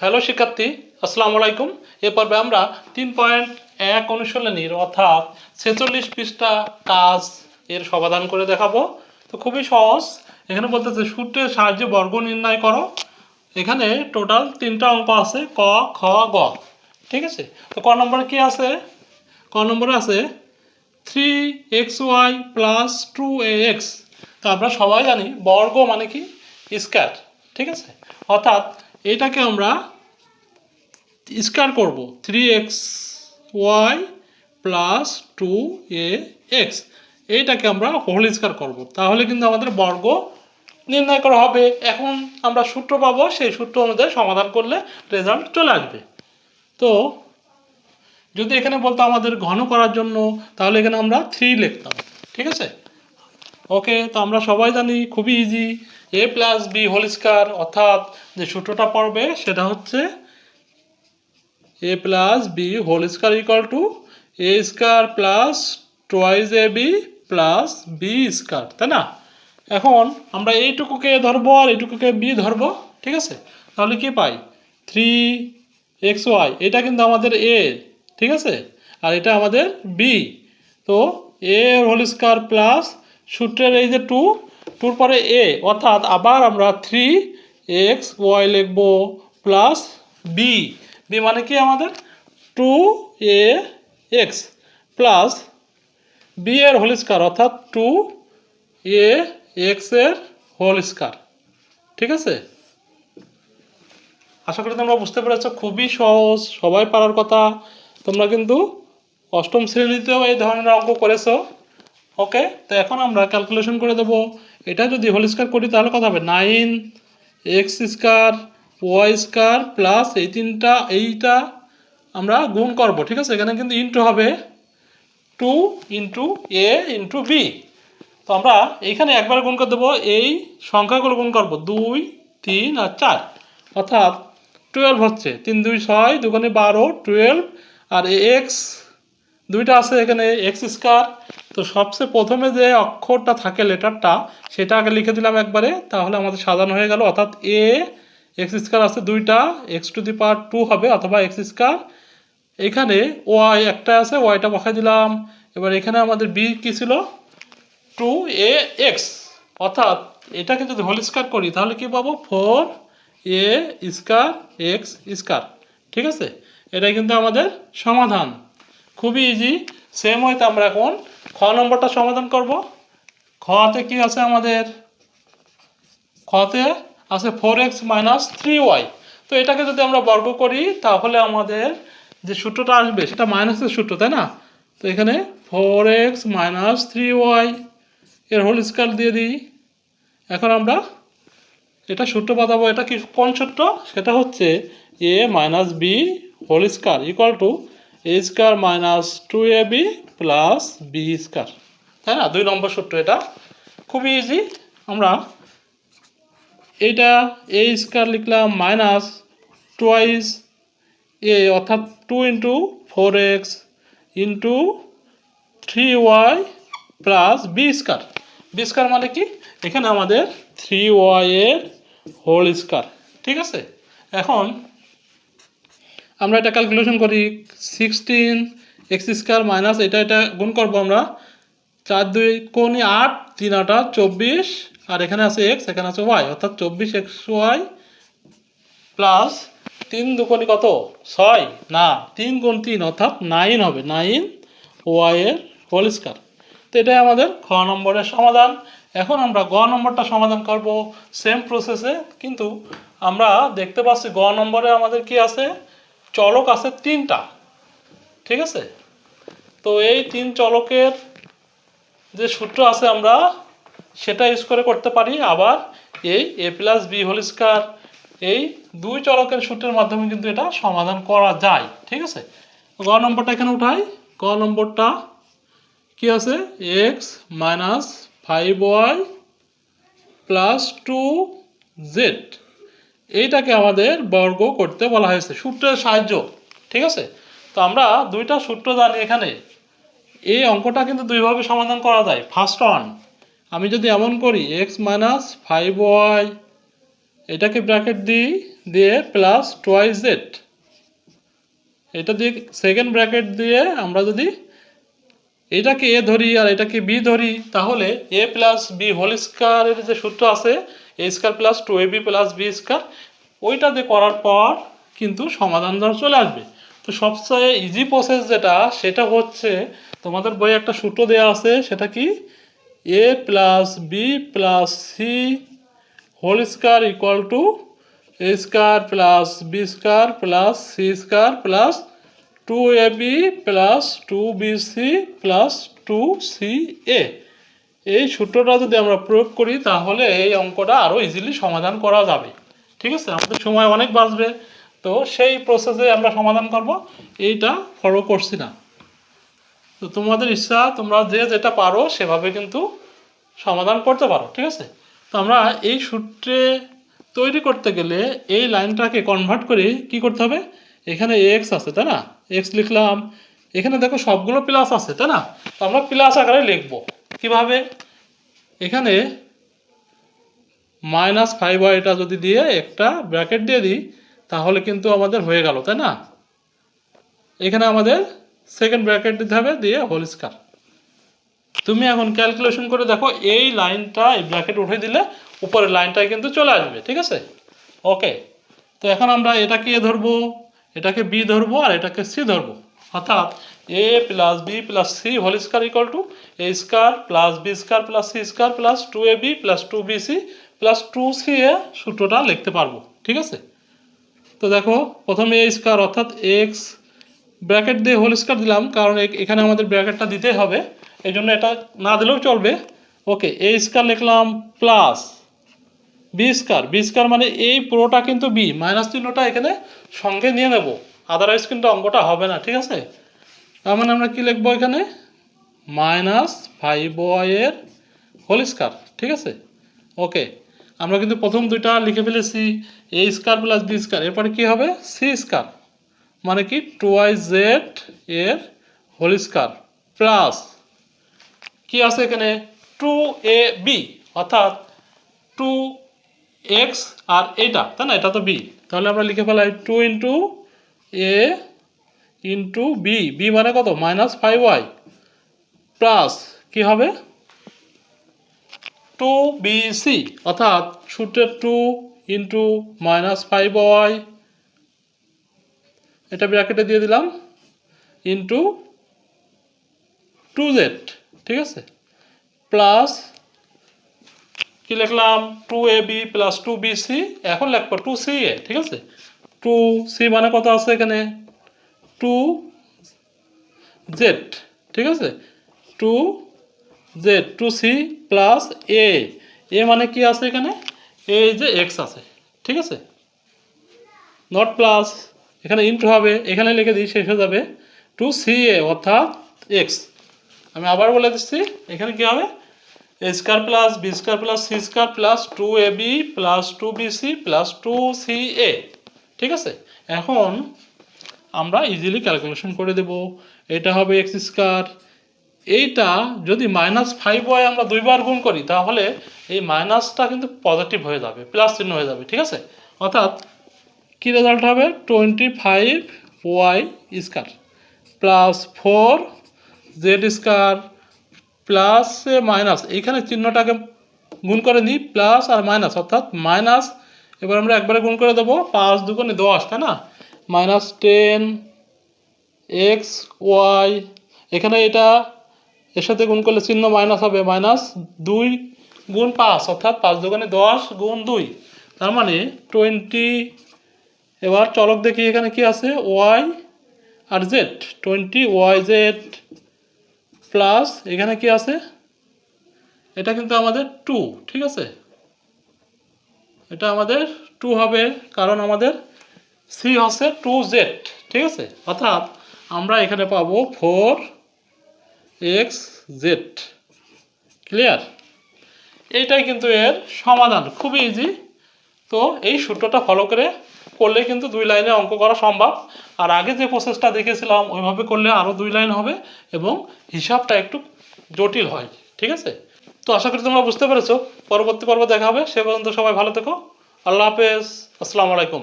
Hello শিক্ষার্থী। আসসালামু আলাইকুম। এ পর্বে আমরা তিন পয়েন্ট এক অনুশীলনীর অর্থাৎ ছেচল্লিশ পৃষ্ঠা কাজ এর সমাধান করে দেখাবো। তো খুবই সহজ। এখানে বলতেছে, সূত্রের সাহায্যে বর্গ নির্ণয় করো। এখানে টোটাল তিনটা অঙ্ক আছে, ক, খ, গ। ঠিক আছে? তো ক নম্বরে কি আছে? ক নম্বরে আছে three x y plus two a x তো আমরা সবাই জানি বর্গ মানে কি? স্কয়ার। ঠিক আছে? অর্থাৎ এটাকে আমরা স্কয়ার করব। Three x y plus two a x. এইটাকে আমরা হোল স্কয়ার করব। তাহলে কিন্তু আমাদের বর্গ নির্ণয় করা হবে। এখন আমরা সূত্র পাবো, সেই সূত্র অনুযায়ী সমাধান করলে রেজাল্ট চলে আসবে। তো যদি এখানে বলতো আমাদের ঘন করার জন্য, তাহলে এখানে আমরা থ্রি লিখতাম। ঠিক আছে? ওকে, তো আমরা সবাই জানি খুবই easy a plus b whole square অর্থাৎ যে সূত্রটা পড়বে সেটা হচ্ছে a plus b whole square equal to a square plus twice a b plus b square তাই না? এখন আমরা এইটুকুকে ধরবো আর এইটুকুকে বি ধরবো, ঠিক আছে? তাহলে কি পাই? থ্রি এক্স ওয়াই এটা কিন্তু আমাদের এ ঠিক আছে? আর এটা আমাদের বি তো এ হোল স্কয়ার প্লাস সূত্রের এই যে টু টুর পরে এ অর্থাৎ আবার আমরা থ্রি এক্স ওয়াই লিখব প্লাস বি বি মানে কি আমাদের? Two a x plus b এর হোল অর্থাৎ টু এ এক্সের হোল ঠিক আছে? আশা করি তোমরা বুঝতে পেরেছ, খুবই সহজ, সবাই পারার কথা। তোমরা কিন্তু অষ্টম শ্রেণীতেও এই ধরনের অঙ্ক করেছ। ওকে তো এখন আমরা ক্যালকুলেশন করে দেবো। এটা যদি হোল স্কয়ার করি, তাহলে কত হবে? Nine x square y square plus এই তিনটা, এইটা আমরা গুণ করব, ঠিক আছে? এখানে কিন্তু ইন্টু হবে two into a into b তো আমরা এইখানে একবার গুণ করে দেবো, এই সংখ্যাগুলো গুণ করব, দুই, তিন আর চার। অর্থাৎ টুয়েলভ হচ্ছে, তিন, দুই, ছয়, দুগুণে বারো টুয়েলভ আর এক্স দুইটা আছে এখানে এক্স স্কয়ার তো সবচেয়ে প্রথমে যে অক্ষরটা থাকে লেটারটা, সেটা আগে লিখে দিলাম একবারে, তাহলে আমাদের সাজানো হয়ে গেল। অর্থাৎ এ এক্স স্কয়ার আছে দুইটা x to the power two হবে, অথবা এক্স স্কয়ার এখানে ওয়াই একটা আছে ওয়াইটা বসাই দিলাম। এবার এখানে আমাদের বি কী ছিল? টু এ এক্স অর্থাৎ এটাকে যদি হোল স্কয়ার করি, তাহলে কি পাবো? Four a square x square ঠিক আছে? এটাই কিন্তু আমাদের সমাধান। খুবই ইজি সেম হয়তো আমরা এখন খ নম্বরটা সমাধান করব। খতে কি আছে আমাদের? খতে আছে four x minus three y তো এটাকে যদি আমরা বর্গ করি, তাহলে আমাদের যে সূত্রটা আসবে, সেটা মাইনাসের সূত্র, তাই না? তো এখানে four x minus three y এর হোল স্কয়ার দিয়ে দিই। এখন আমরা এটা সূত্র বাঁধাবো, এটা কি কোন সূত্র? সেটা হচ্ছে a minus b whole square equal to a square minus two a b plus b square তাই না? দুই নম্বর সূত্র এটা। খুবই ইজি আমরা এইটা এ স্কয়ার লিখলাম মাইনাস টোয়াইস এ অর্থাৎ two into four x into three y plus b square b square মানে কি? এখানে আমাদের থ্রি ওয়াই এর হোল স্কয়ার ঠিক আছে? এখন আমরা এটা ক্যালকুলেশন করি সিক্সটিন এক্স স্কয়ার মাইনাস এটা এটা গুণ করব আমরা চার দুই কোনি আট, তিন আটা চব্বিশ, আর এখানে আছে এক্স এখানে আছে ওয়াই অর্থাৎ চব্বিশ এক্স ওয়াই প্লাস তিন দুকোনি কত? ছয়, না, তিন গুণ তিন, অর্থাৎ নাইন হবে নাইন ওয়াই এর হোল স্কয়ার তো এটাই আমাদের খ নম্বরের সমাধান। এখন আমরা গ নম্বরটা সমাধান করব সেম প্রসেসে কিন্তু আমরা দেখতে পাচ্ছি গ নম্বরে আমাদের কি আছে? চলক আছে তিনটা, ঠিক আছে? তো এই তিন চলকের যে সূত্র আছে আমরা সেটা ইউজ করে করতে পারি। আবার এই a plus b whole square এই দুই চলকের সূত্রের মাধ্যমে কিন্তু এটা সমাধান করা যায়, ঠিক আছে? গ নম্বরটা এখানে উঠাই। গ নম্বরটা কি আছে? X minus five y plus two z এইটাকে আমাদের বর্গ করতে বলা হয়েছে, সূত্রের সাহায্য, ঠিক আছে? তো আমরা দুইটা সূত্র জানি এখানে। এই অঙ্কটা কিন্তু দুইভাবে সমাধান করা যায়। ফার্স্ট ওয়ান আমি যদি এমন করি এক্স মাইনাস ফাইভ ওয়াই এটাকে ব্র্যাকেট দিই, দিয়ে প্লাস টোয়াইস জেড এটা দিয়ে সেকেন্ড ব্র্যাকেট দিয়ে আমরা যদি এটাকে এ ধরি আর এটাকে বি ধরি, তাহলে এ প্লাস বি হোল স্কোয়ারের যে সূত্র আছে a square plus two a b plus b square ওইটা দিয়ে করার পর কিন্তু সমাধান ধর চলে আসবে। তো সবচেয়ে ইজি প্রসেস যেটা, সেটা হচ্ছে তোমাদের বইয়ে একটা সূত্র দেওয়া আছে, সেটা কি? A plus b plus c whole square equal to a square plus b square plus c square plus two a b plus two b c plus two c a এই সূত্রটা যদি আমরা প্রয়োগ করি, তাহলে এই অঙ্কটা আরও ইজিলি সমাধান করা যাবে। ঠিক আছে? আমাদের সময় অনেক বাঁচবে। তো সেই প্রসেসে আমরা সমাধান করব। এইটা ফলো করছি না। তো তোমাদের ইচ্ছা, তোমরা যে যেটা পারো, সেভাবে কিন্তু সমাধান করতে পারো। ঠিক আছে? তো আমরা এই সূত্রে তৈরি করতে গেলে এই লাইনটাকে কনভার্ট করে কি করতে হবে? এখানে এক্স আছে, তাই না? এক্স লিখলাম। এখানে দেখো সবগুলো প্লাস আছে, তাই না? তো আমরা প্লাস আকারে লিখব। কীভাবে? এখানে মাইনাস ফাইভ এটা যদি দিয়ে একটা ব্র্যাকেট দিয়ে দিই, তাহলে কিন্তু আমাদের হয়ে গেল, তাই না? এখানে আমাদের সেকেন্ড ব্র্যাকেট দিতে হবে দিয়ে হোল স্কার তুমি এখন ক্যালকুলেশন করে দেখো, এই লাইনটা, এই ব্র্যাকেট উঠে দিলে উপরের লাইনটাই কিন্তু চলে আসবে, ঠিক আছে? ওকে তো এখন আমরা এটাকে এ ধরবো, এটাকে বি ধরবো আর এটাকে সি ধরবো। অর্থাৎ a plus b plus c whole square equal to a square plus b square plus c square plus two a b plus two b c plus two c a সূত্রটা লিখতে পারব, ঠিক আছে? তো দেখো, প্রথমে এ স্কোয়ার অর্থাৎ x bracket দিয়ে হোল স্কোয়ার দিলাম, কারণ এখানে আমাদের ব্র্যাকেটটা দিতেই হবে এই জন্য এটা না দিলেও চলবে। ওকে এ স্কোয়ার লিখলাম plus b square b square মানে এই পুরোটা কিন্তু বি মাইনাস চিহ্নটা এখানে সঙ্গে নিয়ে নেব। আদারওয়াইজ কিন্তু অঙ্কটা হবে না, ঠিক আছে? তার মানে আমরা কী লিখব এখানে? মাইনাস ফাইভ ওয়াইয়ের হোল স্কোয়ার ঠিক আছে? ওকে আমরা কিন্তু প্রথম দুইটা লিখে ফেলেছি a square plus b square এরপরে কী হবে? সি স্কোয়ার মানে কি? টু ওয়াই জেড এর হোল স্কোয়ার প্লাস কি আছে এখানে? টু এ বি অর্থাৎ টু এক্স আর এইটা তাই না? এটা তো বি তাহলে আমরা লিখে ফেলাই two into a into b b মানে কত? মাইনাস ফাইভ ওয়াই প্লাস কী হবে? টু বি সি অর্থাৎ সূত্রের two into minus five y এটা ব্র্যাকেটে দিয়ে দিলাম, ইন্টু টু জেড ঠিক আছে? প্লাস কি লিখলাম? Two a b plus two b c এখন লিখব টু সি এ ঠিক আছে? টু সি মানে কত আছে এখানে? টু জেড, ঠিক আছে? Two z, two c plus a. A মানে কি আছে এখানে? এই যে এক্স আছে, ঠিক আছে? নট প্লাস, এখানে ইন্টু হবে, এখানে লিখে দিই, শেষ হয়ে যাবে। টু সি এ, অর্থাৎ এক্স। আমি আবার বলে দিচ্ছি, এখানে কি হবে? A square plus B square plus C square plus two A B plus two B C plus two C A, ঠিক আছে? এখন আমরা ইজিলি ক্যালকুলেশন করে দেব। এটা হবে এক্স স্কোয়ার এইটা যদি মাইনাস ফাইভ ওয়াই আমরা দুইবার গুণ করি, তাহলে এই মাইনাসটা কিন্তু পজিটিভ হয়ে যাবে প্লাস চিহ্ন হয়ে যাবে, ঠিক আছে? অর্থাৎ কী রেজাল্ট হবে? Twenty five Y square plus four Z square plus minus এইখানে চিহ্নটাকে গুণ করে নিই প্লাস আর মাইনাস অর্থাৎ মাইনাস এবার আমরা একবারে গুণ করে দেবো, পাঁচ দুগুণে দশ, তাই না? Minus ten X Y. এখানে এটা, এর সাথে গুণ করলে চিহ্ন মাইনাস হবে, মাইনাস দুই গুণ পাঁচ, অর্থাৎ পাঁচ দুগুণে দশ গুণ দুই। তার মানে টোয়েন্টি, এবার চলক দেখি এখানে কি আছে, ওয়াই আর Z, twenty Y Z plus, এখানে কি আছে? এটা কিন্তু আমাদের টু, ঠিক আছে? এটা আমাদের টু হবে, কারণ আমাদের সি হচ্ছে টু জেড ঠিক আছে? অর্থাৎ আমরা এখানে পাবো ফোর এক্স জেড ক্লিয়ার এইটাই কিন্তু এর সমাধান খুবই ইজি তো এই সূত্রটা ফলো করে করলে কিন্তু দুই লাইনে অঙ্ক করা সম্ভব। আর আগে যে প্রসেসটা দেখেছিলাম, ওইভাবে করলে আরও দুই লাইন হবে এবং হিসাবটা একটু জটিল হয়, ঠিক আছে? তো আশা করি তোমরা বুঝতে পেরেছ। পরবর্তী পর্ব দেখা হবে। সে পর্যন্ত সবাই ভালো থেকো। আল্লাহ হাফেজ। আসসালামু আলাইকুম।